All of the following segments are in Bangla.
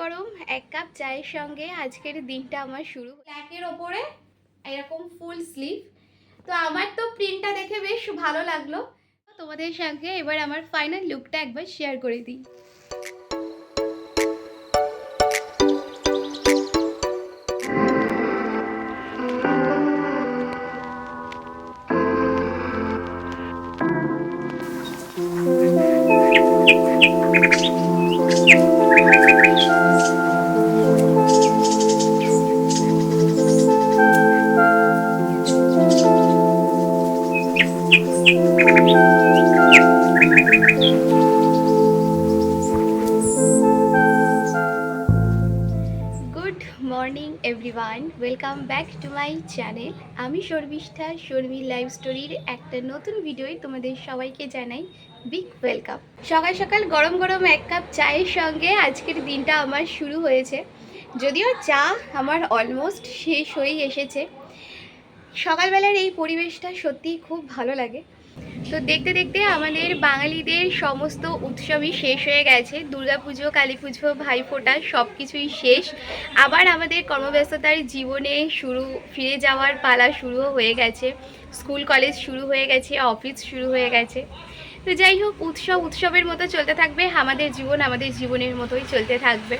গরম এক কাপ চায়ের সঙ্গে আজকের দিনটা আমার শুরু ব্ল্যাকের ওপরে এরকম ফুল স্লিভ তো আমার তো প্রিন্টটা দেখে বেশ ভালো লাগল। তোমাদের সঙ্গে এবার আমার ফাইনাল লুকটা একবার শেয়ার করে দিই। Morning everyone welcome back to my channel আমি শর্মিষ্ঠা, শর্মি লাইভ স্টোরির একটা নতুন ভিডিওয় তোমাদের সবাইকে জানাই বিগ ওয়েলকাম সকাল সকাল গরম গরম এক কাপ চায়ের সঙ্গে আজকের দিনটা আমার শুরু হয়েছে। যদিও চা আমার অলমোস্ট শেষ হয়েই এসেছে। সকালবেলার এই পরিবেশটা সত্যিই খুব ভালো লাগে। তো দেখতে দেখতে আমাদের বাঙালিদের সমস্ত উৎসবই শেষ হয়ে গেছে। দুর্গাপুজো কালী পুজো ভাইফোঁটা সব কিছুই শেষ। আবার আমাদের কর্মব্যস্ততার জীবনে শুরু, ফিরে যাওয়ার পালা শুরু হয়ে গেছে। স্কুল, কলেজ শুরু হয়ে গেছে, অফিস শুরু হয়ে গেছে। তো যাই হোক, উৎসব উৎসবের মতো চলতে থাকবে। আমাদের জীবন আমাদের জীবনের মতোই চলতে থাকবে।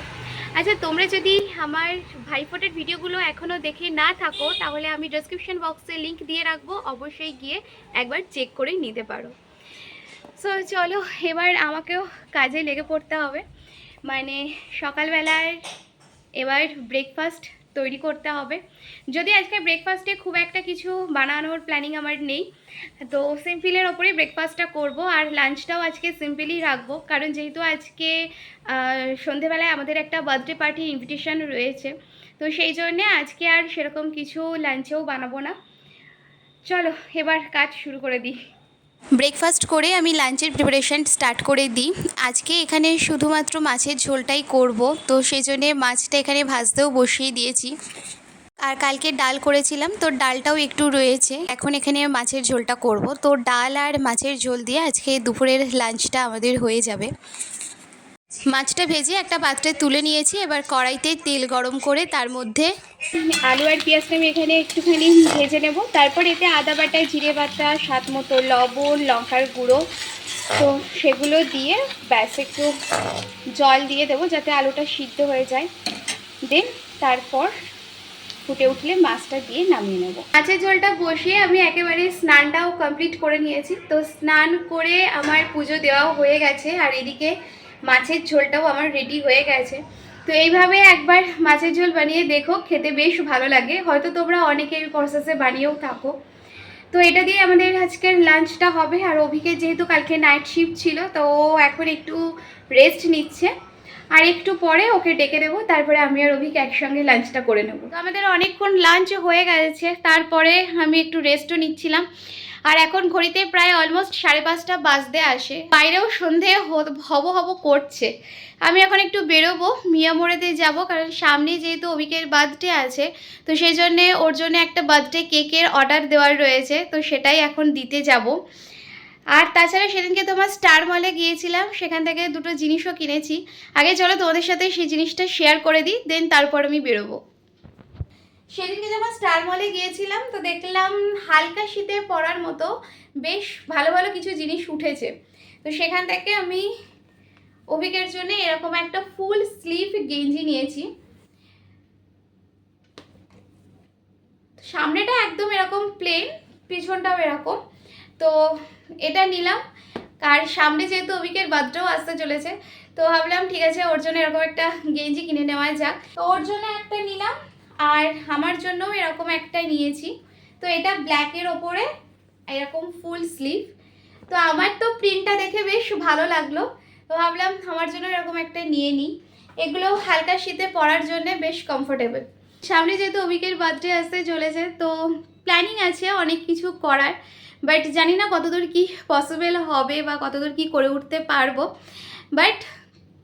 আচ্ছা তোমরা যদি আমার ভাইফোটের ভিডিওগুলো এখনও দেখে না থাকো, তাহলে আমি ডেসক্রিপশন বক্সে লিঙ্ক দিয়ে রাখব, অবশ্যই গিয়ে একবার চেক করে নিতে পারো। সো চলো, এবার আমাকেও কাজে লেগে পড়তে হবে। মানে সকালবেলায় এবার ব্রেকফাস্ট তৈরি করতে হবে। যদি আজকে ব্রেকফাস্টে খুব একটা কিছু বানানোর প্ল্যানিং আমার নেই, তো সিম্পলের ওপরেই ব্রেকফাস্টটা করব। আর লাঞ্চটাও আজকে সিম্পলই রাখব, কারণ যেহেতু আজকে সন্ধেবেলায় আমাদের একটা বার্থডে পার্টির ইনভিটেশন রয়েছে, তো সেই জন্যে আজকে আর সেরকম কিছু লাঞ্চেও বানাবো না। চলো, এবার কাজ শুরু করে দিই। ব্রেকফাস্ট করে আমি লাঞ্চের প্রিপারেশান স্টার্ট করে দিই। আজকে এখানে শুধুমাত্র মাছের ঝোলটাই করব, তো সেই জন্যে মাছটা এখানে ভাজতেও বসিয়ে দিয়েছি। আর কালকে ডাল করেছিলাম, তো ডালটাও একটু রয়েছে। এখন এখানে মাছের ঝোলটা করব। তো ডাল আর মাছের ঝোল দিয়ে আজকে দুপুরের লাঞ্চটা আমাদের হয়ে যাবে। মাছটা ভেজে একটা পাত্রে তুলে নিয়েছি। এবার কড়াইতে তেল গরম করে তার মধ্যে আলু আর পেঁয়াজটা আমি এখানে একটুখানি ভেজে নেব। তারপর এতে আদা বাটা, জিরে বাটা, স্বাদ মতো লবণ, লঙ্কার গুঁড়ো, তো সেগুলো দিয়ে ব্যাস একটু জল দিয়ে দেবো যাতে আলুটা সিদ্ধ হয়ে যায়। দেন তারপর ফুটে উঠলে মাছটা দিয়ে নামিয়ে নেব। মাছের ঝোলটা বসিয়ে আমি একেবারে স্নানটাও কমপ্লিট করে নিয়েছি। তো স্নান করে আমার পুজো দেওয়াও হয়ে গেছে। আর এদিকে মাছের ঝোলটাও আমার রেডি হয়ে গেছে। তো এইভাবে একবার মাছের ঝোল বানিয়ে দেখো, খেতে বেশ ভালো লাগে। হয়তো তোমরা অনেকে এই প্রসেসে বানিয়েও থাকো। তো এটা দিয়ে আমাদের আজকের লাঞ্চটা হবে। আর অভিকে যেহেতু কালকে নাইট শিফট ছিল, তো ও এখন একটু রেস্ট নিচ্ছে। আর একটু পরে ওকে ডেকে দেবো, তারপরে আমি আর অভিক একসঙ্গে লাঞ্চটা করে নেব। তো আমাদের অনেকক্ষণ লাঞ্চ হয়ে গেছে। তারপরে আমি একটু রেস্টও নিচ্ছিলাম। আর এখন ঘড়িতে প্রায় অলমোস্ট সাড়ে পাঁচটা বাজতে আসে। বাইরেও সন্ধে হব হব করছে। আমি এখন একটু বেরোবো, মিয়া মোড়েতে যাব, কারণ সামনে যেহেতু অভিকের বার্থডে আছে, তো সেই জন্যে ওর জন্য একটা বার্থডে কেকের অর্ডার দেওয়ার রয়েছে, তো সেটাই এখন দিতে যাব। আর তাছাড়া সেদিনকে তোমার স্টার মলে গিয়েছিলাম, সেখান থেকে দুটো জিনিসও কিনেছি। আগে চলো তোমাদের সাথে সেই জিনিসটা শেয়ার করে দিই দেন তারপর আমি বেরোবো। সেদিনকে যখন স্টার মলে গিয়েছিলাম, তো দেখলাম হালকা শীতে পরার মতো বেশ ভালো ভালো কিছু জিনিস উঠেছে। তো সেখান থেকে আমি অভিকের জন্য এরকম একটা ফুল স্লিভ গেঞ্জি নিয়েছি। সামনেটা একদম এরকম প্লেন পিছনটাও এরকম। তো এটা নিলাম। আর সামনে যেহেতু অভিকের বার্থডেও আসতে চলেছে, তো ভাবলাম ঠিক আছে, ওর জন্য এরকম একটা গেঞ্জি কিনে নেওয়া যাক। তো ওর জন্য একটা নিলাম। আর আমার জন্যও এরকম একটা নিয়েছি। তো এটা ব্ল্যাকের ওপরে এরকম ফুল স্লিভ তো আমার তো প্রিন্টটা দেখে বেশ ভালো লাগল। তো ভাবলাম আমার জন্য এরকম একটা নিয়ে নিই। এগুলো হালকা শীতে পরার জন্য বেশ কমফোর্টেবল সামনে যেহেতু অভিকের বার্থডে আসতে চলেছে, তো প্ল্যানিং আছে অনেক কিছু করার। বাট জানি না কতদূর কি পসিবল হবে বা কতদূর কি করে উঠতে পারব। বাট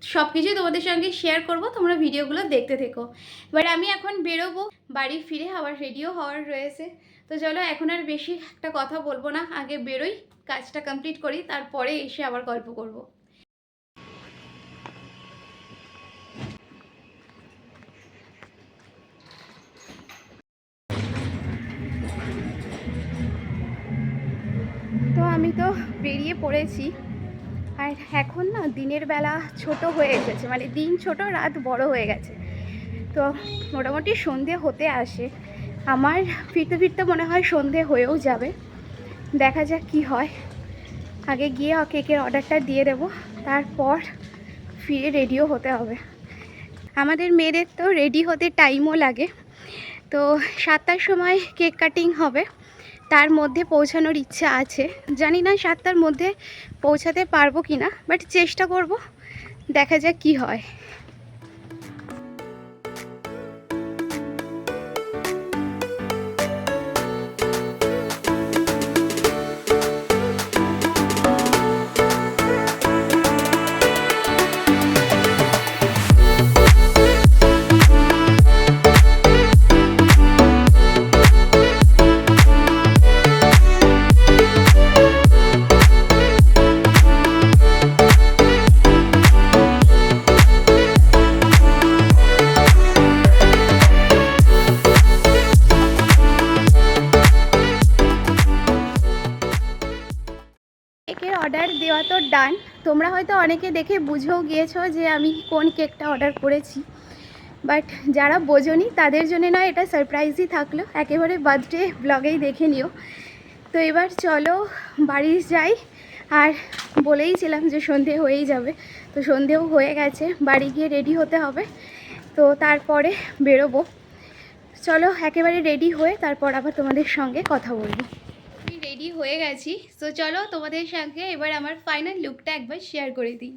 সব কিছুই তোমাদের সঙ্গে শেয়ার করব, তোমরা ভিডিওগুলো দেখতে থেকো। এবার আমি এখন বেরোবো, বাড়ি ফিরে আবার রেডিও হওয়ার রয়েছে। তো চলো, এখন আর বেশি একটা কথা বলব না, আগে বেরোই, কাজটা কমপ্লিট করি, তারপরে এসে আবার গল্প করব। তো আমি তো বেরিয়ে পড়েছি। আর এখন না দিনের বেলা ছোট হয়ে এসেছে মানে দিন ছোট, রাত বড় হয়ে গেছে। তো মোটামুটি সন্ধে হতে আসে। আমার ফিরতে ফিরতে মনে হয় সন্ধে হয়েও যাবে। দেখা যাক কি হয়। আগে গিয়ে কেকের অর্ডারটা দিয়ে দেবো, তারপর ফিরে রেডিও হতে হবে। আমাদের মেয়েদের তো রেডি হতে টাইমও লাগে। তো সাতটার সময় কেক কাটিং হবে। তার মধ্যে পৌঁছানোর ইচ্ছা আছে। জানি না সাতটার মধ্যে পৌঁছাতে পারব কি না বাট চেষ্টা করব। দেখা যাক কি হয়। অর্ডার তো ডান তোমরা হয়তো অনেকে দেখে বুঝেও গিয়েছো যে আমি কোন কেকটা অর্ডার করেছি। বাট যারা বোঝনি, তাদের জন্য না এটা সারপ্রাইজই থাকল। একেবারে বার্থডে ব্লগেই দেখে নিও। তো এবার চলো বাড়ি যাই। আর বলেইছিলাম যে সন্ধে হয়েই যাবে। তো সন্ধেও হয়ে গেছে। বাড়ি গিয়ে রেডি হতে হবে। তো তারপরে বেরোবো। চলো একেবারে রেডি হয়ে তারপর আবার তোমাদের সঙ্গে কথা বলব। রেডি হয়ে গেছি। তো চলো তোমাদের সঙ্গে এবার আমার ফাইনাল লুকটা একবার শেয়ার করে দিই।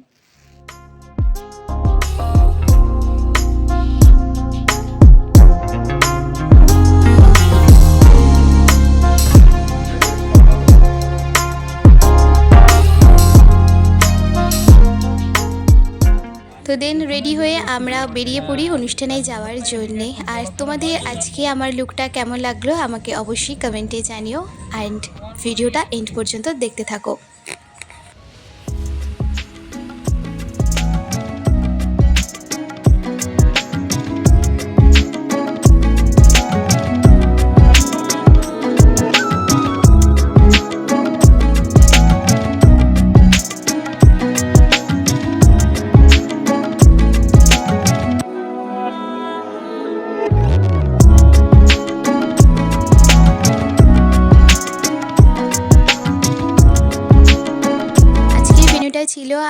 দেন রেডি হয়ে আমরা বেরিয়ে পড়ি অনুষ্ঠানে যাওয়ার জন্যে। আর তোমাদের আজকে আমার লুকটা কেমন লাগল আমাকে অবশ্যই কমেন্টে জানিও। অ্যান্ড ভিডিওটা এন্ড পর্যন্ত দেখতে থাকো।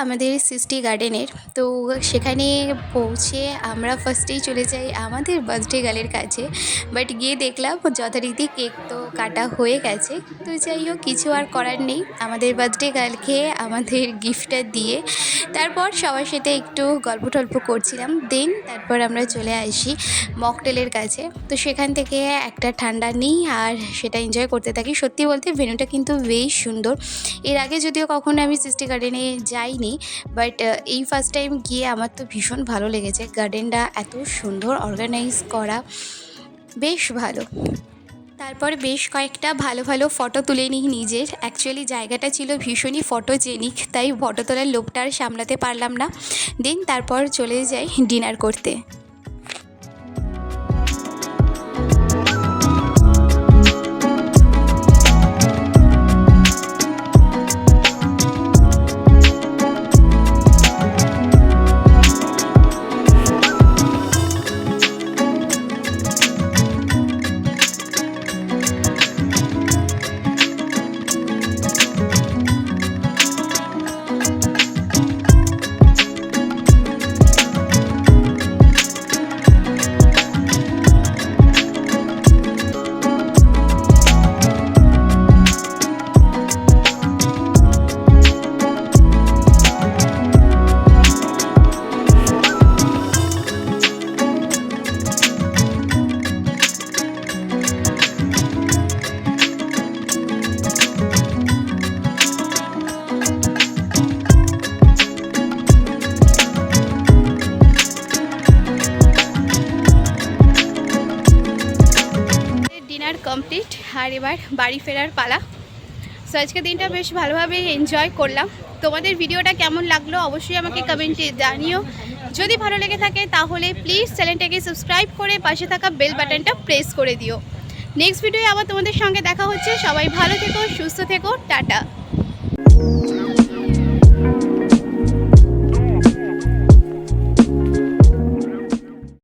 আমাদের সিস্টি গার্ডেনের। তো সেখানে পৌঁছে আমরা ফার্স্টেই চলে যাই আমাদের বার্থডে গার্লের কাছে। বাট গিয়ে দেখলাম যথারীতি কেক তো কাটা হয়ে গেছে। তো যাই হোক, কিছু আর করার নেই। আমাদের বার্থডে গার্লকে আমাদের গিফটটা দিয়ে তারপর সবার সাথে একটু গল্প টল্প করছিলাম। দেন তারপর আমরা চলে আসি মকটেলের কাছে। তো সেখান থেকে একটা ঠান্ডা নিই আর সেটা এনজয় করতে থাকি। সত্যি বলতে ভেনুটা কিন্তু বেশ সুন্দর। এর আগে যদিও কখনো আমি সৃষ্টি গার্ডেনে যাইনি বাট এই ফার্স্ট টাইম গিয়ে আমার তো ভীষণ ভালো লেগেছে। গার্ডেনটা এত সুন্দর অর্গানাইজ করা, বেশ ভালো। তারপর বেশ কয়েকটা ভালো ভালো ফটো তুলে নিই নিজের। অ্যাকচুয়ালি জায়গাটা ছিল ভীষণই ফটোজেনিক তাই ফটো তোলার লোকটা আর সামলাতে পারলাম না। দেন তারপর চলে যাই ডিনার করতে। আর এবার বাড়ি ফেরার পালা। সো আজকে দিনটা বেশ ভালোভাবে এনজয় করলাম। তোমাদের ভিডিওটা কেমন লাগল অবশ্যই আমাকে কমেন্টে জানিও। যদি ভালো লেগে থাকে তাহলে প্লিজ চ্যানেলটাকে সাবস্ক্রাইব করে পাশে থাকা বেল বাটনটা প্রেস করে দিও। নেক্সট ভিডিও আবার তোমাদের সঙ্গে দেখা হচ্ছে। সবাই ভালো থেকো, সুস্থ থেকো, টাটা।